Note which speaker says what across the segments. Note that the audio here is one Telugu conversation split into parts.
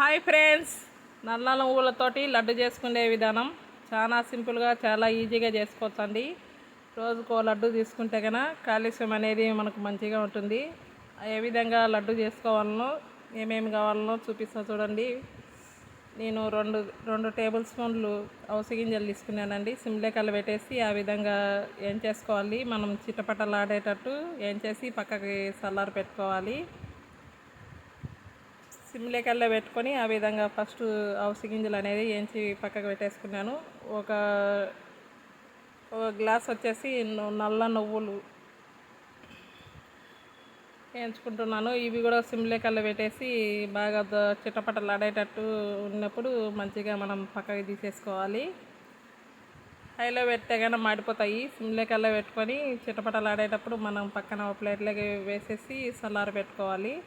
Speaker 1: హాయ్ ఫ్రెండ్స్ నల్ల నువ్వులతోటి లడ్డు చేసుకునే విధానం చాలా సింపుల్గా చాలా ఈజీగా చేసుకోవచ్చు అండి రోజుకో లడ్డు తీసుకుంటే కనుక కాలుష్యం అనేది మనకు మంచిగా ఉంటుంది. ఏ విధంగా లడ్డు చేసుకోవాలనో ఏమేమి కావాలనో చూపిస్తా చూడండి. నేను రెండు రెండు టేబుల్ స్పూన్లు అవసి గింజలు తీసుకున్నానండి. సిమ్లేకల్లు పెట్టేసి ఆ విధంగా ఏం చేసుకోవాలి? మనం చిట్టపట్టలాడేటట్టు ఏం చేసి పక్కకి చల్లారి పెట్టుకోవాలి. సిమ్లేకల్లో పెట్టుకొని ఆ విధంగా ఫస్ట్ అవసి గింజలు అనేది ఏంచి పక్కకు పెట్టేసుకున్నాను. ఒక ఒక గ్లాస్ వచ్చేసి నల్ల నువ్వులు వేయించుకుంటున్నాను. ఇవి కూడా సిమ్లేకల్లా పెట్టేసి బాగా ద- చిట్టపట్టలాడేటట్టు ఉన్నప్పుడు మంచిగా మనం పక్కకి తీసేసుకోవాలి. హైలో పెట్టే కానీ మాడిపోతాయి. సిమ్లేకల్లా పెట్టుకొని చిట్టపట్టలాడేటప్పుడు మనం పక్కన ఒక ప్లేట్లోకి వేసేసి సల్లారు పెట్టుకోవాలి.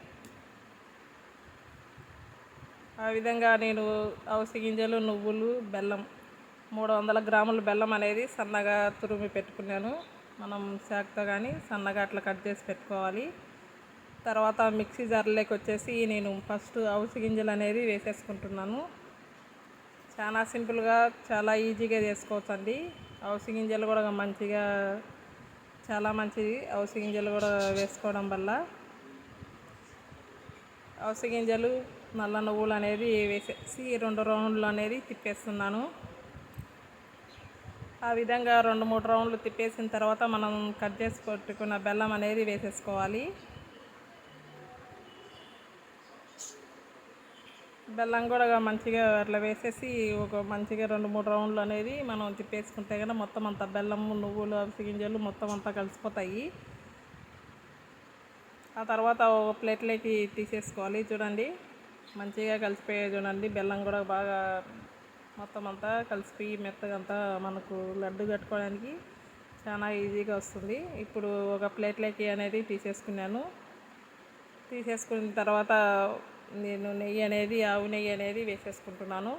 Speaker 1: ఆ విధంగా నేను అవసి గింజలు నువ్వులు బెల్లం మూడు వందల గ్రాముల బెల్లం అనేది సన్నగా తురిమి పెట్టుకున్నాను. మనం శాఖతో కానీ సన్నగా అట్లా కట్ చేసి పెట్టుకోవాలి. తర్వాత మిక్సీ జార్లోకి వచ్చేసి నేను ఫస్ట్ అవసి గింజలు అనేది వేసేసుకుంటున్నాను. చాలా సింపుల్గా చాలా ఈజీగా చేసుకోవచ్చు అండి అవసి గింజలు కూడా మంచిగా చాలా మంచిది అవసి గింజలు కూడా వేసుకోవడం వల్ల. అవసి గింజలు నల్ల నువ్వులు అనేది వేసేసి రెండు రౌండ్లు అనేది తిప్పేస్తున్నాను. ఆ విధంగా రెండు మూడు రౌండ్లు తిప్పేసిన తర్వాత మనం కట్ చేసి పెట్టుకున్న బెల్లం అనేది వేసేసుకోవాలి. బెల్లం కూడా మంచిగా అట్లా వేసేసి ఒక మంచిగా రెండు మూడు రౌండ్లు అనేది మనం తిప్పేసుకుంటే కనుక మొత్తం అంతా బెల్లము నువ్వులు అవిసి గింజలు మొత్తం అంతా కలిసిపోతాయి. ఆ తర్వాత ఒక ప్లేట్లోకి తీసేసుకోవాలి. చూడండి. మంచిగా కలిసిపోయే చూడండి. బెల్లం కూడా బాగా మొత్తం అంతా కలిసిపోయి మెత్తగా అంతా మనకు లడ్డు కట్టుకోవడానికి చాలా ఈజీగా వస్తుంది. ఇప్పుడు ఒక ప్లేట్లోకి అనేది తీసేసుకున్నాను. తీసేసుకున్న తర్వాత నేను నెయ్యి అనేది ఆవు నెయ్యి అనేది వేసేసుకుంటున్నాను.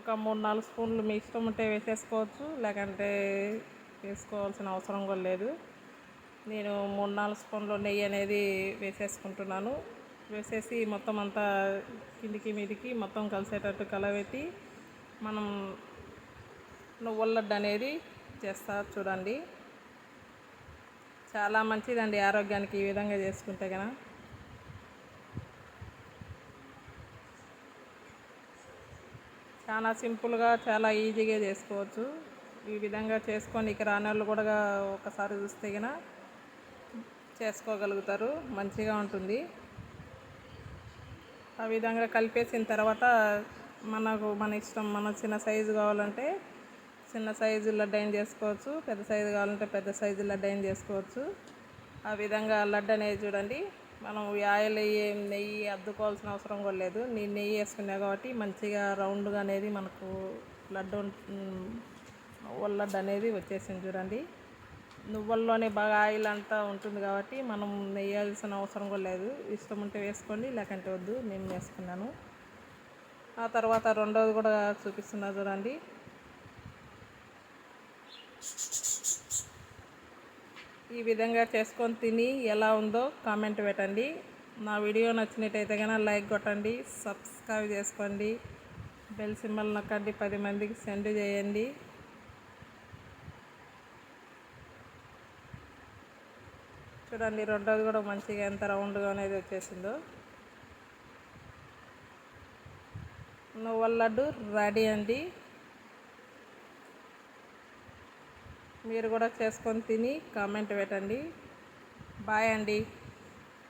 Speaker 1: ఒక మూడు నాలుగు స్పూన్లు మీ ఇష్టం ఉంటే వేసేసుకోవచ్చు లేకంటే వేసుకోవాల్సిన అవసరం కూడా లేదు. నేను మూడు నాలుగు స్పూన్లు నెయ్యి అనేది వేసేసుకుంటున్నాను. వేసేసి మొత్తం అంతా కిందికి మీదికి మొత్తం కలిసేటట్టు కలవెత్తి మనం నువ్వుల లడ్డు అనేది చేస్తారు చూడండి. చాలా మంచిదండి ఆరోగ్యానికి ఈ విధంగా చేసుకుంటే కదా. చాలా సింపుల్గా చాలా ఈజీగా చేసుకోవచ్చు. ఈ విధంగా చేసుకొని ఇక రాని వాళ్ళు కూడా ఒకసారి చూస్తే కనుక చేసుకోగలుగుతారు. మంచిగా ఉంటుంది. ఆ విధంగా కలిపేసిన తర్వాత మనకు మన ఇష్టం మన చిన్న సైజు కావాలంటే చిన్న సైజు డైన్ చేసుకోవచ్చు పెద్ద సైజు కావాలంటే పెద్ద సైజు డైన్ చేసుకోవచ్చు. ఆ విధంగా లడ్డు అనేది చూడండి మనం ఆయిల్ ఏం నెయ్యి అద్దుకోవాల్సిన అవసరం కూడా లేదు. నేను నెయ్యి వేసుకున్నా కాబట్టి మంచిగా రౌండ్గా అనేది మనకు లడ్డు నువ్వుల లడ్డు అనేది వచ్చేసింది చూడండి. నువ్వుల్లోనే బాగా ఆయిల్ అంతా ఉంటుంది కాబట్టి మనం నెయ్యాల్సిన అవసరం కూడా లేదు. ఇష్టం ఉంటే వేసుకోండి లేకంటే వద్దు నేను వేసుకున్నాను. ఆ తర్వాత రెండోది కూడా చూపిస్తున్నా చూడండి. ఈ విధంగా చేసుకొని తిని ఎలా ఉందో కామెంట్ పెట్టండి. నా వీడియో నచ్చినట్టయితే కనుక లైక్ కొట్టండి సబ్స్క్రైబ్ చేసుకోండి. బెల్ సింబల్ నొక్కండి పది మందికి సెండ్ చేయండి. చూడండి రెండోది కూడా మంచిగా ఎంత రౌండ్గా అనేది వచ్చేసిందో. నువ్వుల లడ్డు రెడీ అండి. మీరు కూడా చేసుకొని తిని కామెంట్ పెట్టండి. బాయ్ అండి.